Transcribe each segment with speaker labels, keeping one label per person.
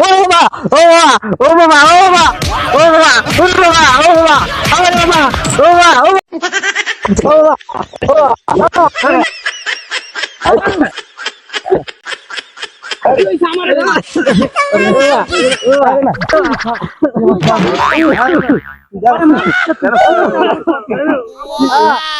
Speaker 1: ও বাবা ও বাবা ও বাবা ও বাবা ও বাবা ও বাবা ও বাবা আমার বাবা ও বাবা ও বাবা ও বাবা ও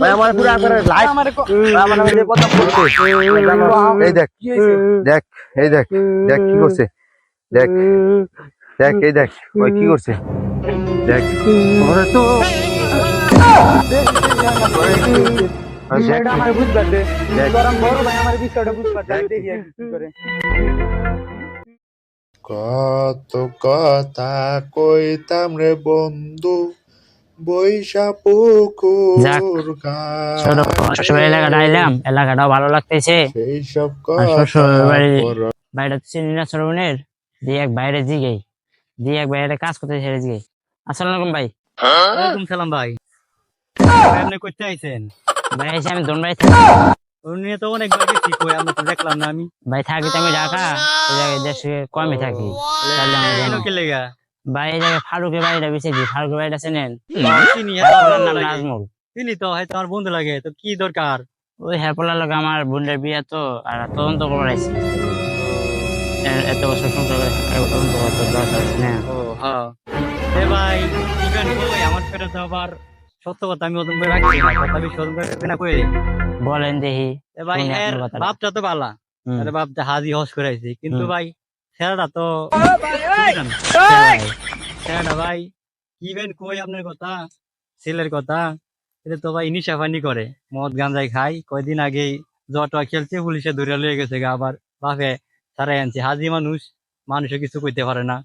Speaker 2: ভাই আমার পুরো একবারে লাইফ আমার নামে যে কথা বলছে। এই দেখ দেখ এই দেখ দেখ কি করছে। দেখ দেখ এই দেখ ওই কি করছে। দেখ ওরে তো।
Speaker 3: আমার বুঝবার দে। গরম বড় ভাই আমার বিষয়টা বুঝবার দে। দেখি কি করে।
Speaker 4: কত কথা কইতাম রে বন্ধু। বৈশা পুকুর
Speaker 1: ছোট এলাকাটা আইলাম এলাকাটাও ভালো লাগতেছে।
Speaker 4: সেই সব
Speaker 1: আর শ্বশুর বাড়ি-
Speaker 4: কথা
Speaker 1: বাইরে তো চিনি না শ্রবণের দিয়ে এক বাইরে জিগেই দিয়ে এক বাইরে কাজ করতে ছেড়ে জিগেই আসসালামু আলাইকুম ভাই।
Speaker 3: ওয়ালাইকুম সালাম ভাই। ভাই, আপনি করতে আইছেন?
Speaker 1: ভাই এসে আমি দোন থাকি
Speaker 3: উনি তো অনেকবার গেছি কই আমি তো দেখলাম না আমি।
Speaker 1: ভাই থাকি তো আমি ঢাকা দেশে কমই থাকি। তাহলে আমি
Speaker 3: লেগা।
Speaker 1: জায়গায় ফারুকের বাড়িটা বেঁচে দিই। ফারুকের বাড়িটা চেনেন? নাম নাজমুল।
Speaker 3: চিনি তো হয়তো আমার বন্ধু লাগে তো কি দরকার?
Speaker 1: ওই হেরপলার লোক আমার বোনের বিয়ে তো আর তদন্ত করাইছি এত বছর সংসার করে তদন্ত করতে দরকার আছে না।
Speaker 3: ও হ্যাঁ। ভাই ইভেন কই আমার পেটে তো আবার সত্য কথা আমি ওজন করে রাখছি না কথা আমি করে না কই?
Speaker 1: বলেন দেখি
Speaker 3: এ ভাই এর বাপটা তো বালা আরে বাপটা হাজি হস করাইছি। কিন্তু ভাই ছেলেটা তো খেলাটা
Speaker 1: ভাই,
Speaker 3: ইভেন কই আপনার কথা? ছেলের কথা। এটা তো ভাই নিশা করে মদ গাঞ্জাই খাই কয়দিন আগে জটা খেলছে পুলিশে ধরে লয়ে গেছে গা আবার বাপে সারাই আনছে। হাজি মানুষ মানুষে কিছু কইতে পারে না।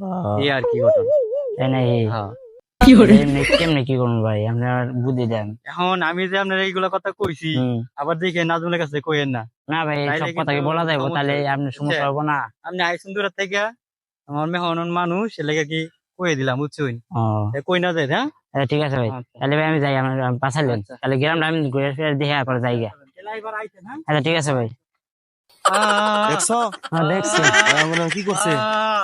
Speaker 1: ও,
Speaker 3: এই আর কি ঘটনা।
Speaker 1: তাই
Speaker 3: হ্যাঁ
Speaker 1: কেমনে কি করব ভাই? আপনার বুদ্ধি দেন।
Speaker 3: এখন আমি যে আপনার এইগুলা কথা কইছি আবার দেখে নাজমুলের কাছে কইেন না।
Speaker 1: না ভাই সব কথা কি বলা যাব তাহলে সমস্যা
Speaker 3: বুঝছেন?
Speaker 1: না।
Speaker 3: আপনি আইসুন দূরের থেকে আমার মানুষ এলাকা কি কয়ে দিলাম বুঝছুন? এ কই না যায় হ্যাঁ?
Speaker 1: ঠিক আছে ভাই।
Speaker 3: আচ্ছা।
Speaker 1: তাহলে ভাই আমি যাই আমার পাশালেন
Speaker 3: আচ্ছা।
Speaker 1: তাহলে গ্রামটা আমি ঘুরে ফিরে দেখে যাই
Speaker 3: হ্যাঁ?
Speaker 1: আচ্ছা ঠিক আছে ভাই।
Speaker 2: দেখছ? কি করছে?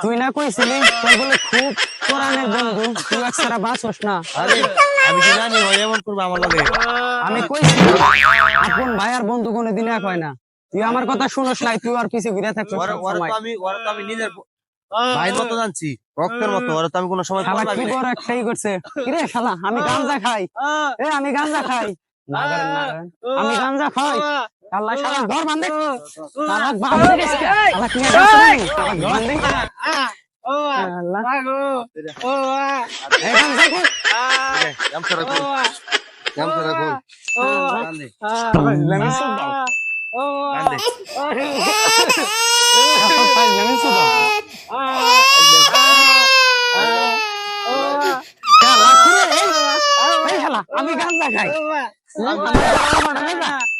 Speaker 5: তুই না কইছিলি তোর বলে খুব কোরআনের বন্ধু। তুই না।
Speaker 2: আরে আমি কি জানি ওই এমন করবে আমার লাগে?
Speaker 5: আমি কইছি আপন ভাই আর বন্ধু কোনোদিন এক হয় না। তুই আমার কথা শুনোস নাই তুই আর পিছে ঘুরে থাকছিস
Speaker 2: ওরা ওরা আমি ওরা আমি নিজের ভাইয়ের মতো জানছি রক্তের মতো। ওরা আমি কোনো সময়
Speaker 5: শালা
Speaker 2: পারলাম
Speaker 5: কি বড় একটাই করছে। কিরে শালা আমি গাঞ্জা খাই। এ আমি গাঞ্জা খাই। আমি গাঞ্জা খাই। আল্লাহ শালা ঘর বান্ধে শালা বান্ধে গেছে শালা কি বান্ধে আল্লাহ এই গাঞ্জা খাই
Speaker 2: গামছা রাখো গামছা রাখো কান্দে
Speaker 5: লেমন সুপ দাও
Speaker 2: কান্দে
Speaker 5: লেমন সুপ দাও কি রে এই? এই শালা আমি গাঞ্জা খাই